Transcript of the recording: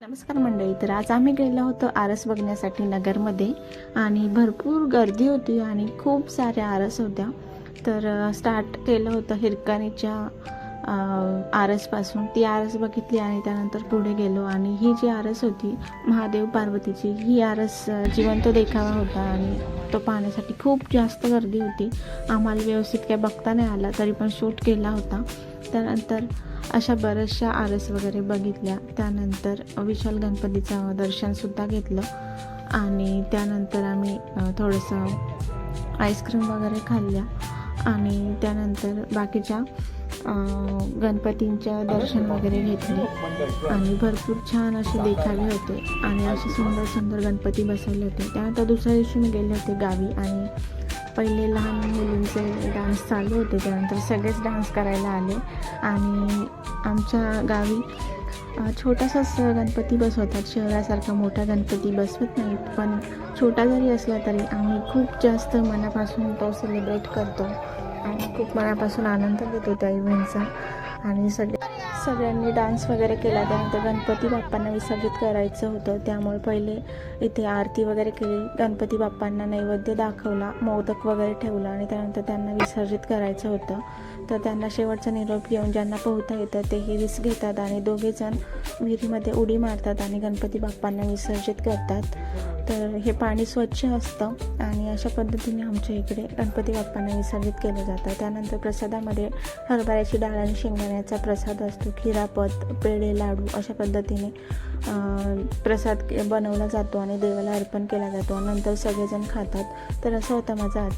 नमस्कार मंडळी तर आज आम्ही गेलो होतो आरस बघण्यासाठी नगरमध्ये आणि भरपूर गर्दी होती आणि खूप साऱ्या आरस होत्या. तर स्टार्ट केलं होतं हिरकाणीच्या आरसपासून. ती आरस बघितली आणि त्यानंतर पुढे गेलो आणि ही जी आरस होती महादेव पार्वतीची ही आरस जिवंत देखावा होता आणि तो पाहण्यासाठी खूप जास्त गर्दी होती. आम्हाला व्यवस्थित काही बघता नाही आला तरी पण शूट केला होता. त्यानंतर अशा बऱ्याचशा आरस वगैरे बघितल्या. त्यानंतर विशाल गणपतीचं दर्शनसुद्धा घेतलं. आणि त्यानंतर आम्ही थोडंसं आईस्क्रीम वगैरे खाल्ल्या. आणि त्यानंतर बाकीच्या गणपतींच्या दर्शन वगैरे घेतले. आणि भरपूर छान असे देखावे होते. आणि असे सुंदर सुंदर गणपती बसवले होते. त्यानंतर दुसऱ्या दिवशी मी गेले होते गावी. आणि पहिले लहान मुलींचे क्लास चालू होते त्यानंतर सगळेच डान्स करायला आले. आणि आमच्या गावी छोटासा छोटासाच गणपती बसवतात शहरासारखा मोठा गणपती बसवत नाहीत पण छोटा जरी असला तरी आम्ही खूप जास्त मनापासून तो सेलिब्रेट करतो. खूप मनापासून आनंद घेतो त्या इव्हेंटचा आणि सगळे सगळ्यांनी डान्स वगैरे केला त्यानंतर गणपती बाप्पांना विसर्जित करायचं होतं. त्यामुळे पहिले इथे आरती वगैरे केली. गणपती बाप्पांना नैवेद्य दाखवला मोदक वगैरे ठेवला आणि त्यानंतर त्यांना विसर्जित करायचं होतं. तर त्यांना शेवटचा निरोप घेऊन ज्यांना पोहता येतं ते ही रिस्क घेतात आणि दोघेजण विहिरीमध्ये उडी मारतात आणि गणपती बाप्पांना विसर्जित करतात. तर हे पाणी स्वच्छ असतं आणि अशा पद्धतीने आमच्या इकडे गणपती बाप्पांना विसर्जित केलं जातं. त्यानंतर प्रसादामध्ये हरभऱ्याची डाळ आणि शेंगदाण्याचा प्रसाद असतो. खिरापत पेढे लाडू अशा पद्धतीने प्रसाद के- बनवला जातो आणि देवाला अर्पण केला जातो. नंतर सगळेजण खातात. तर असं होता माझा आज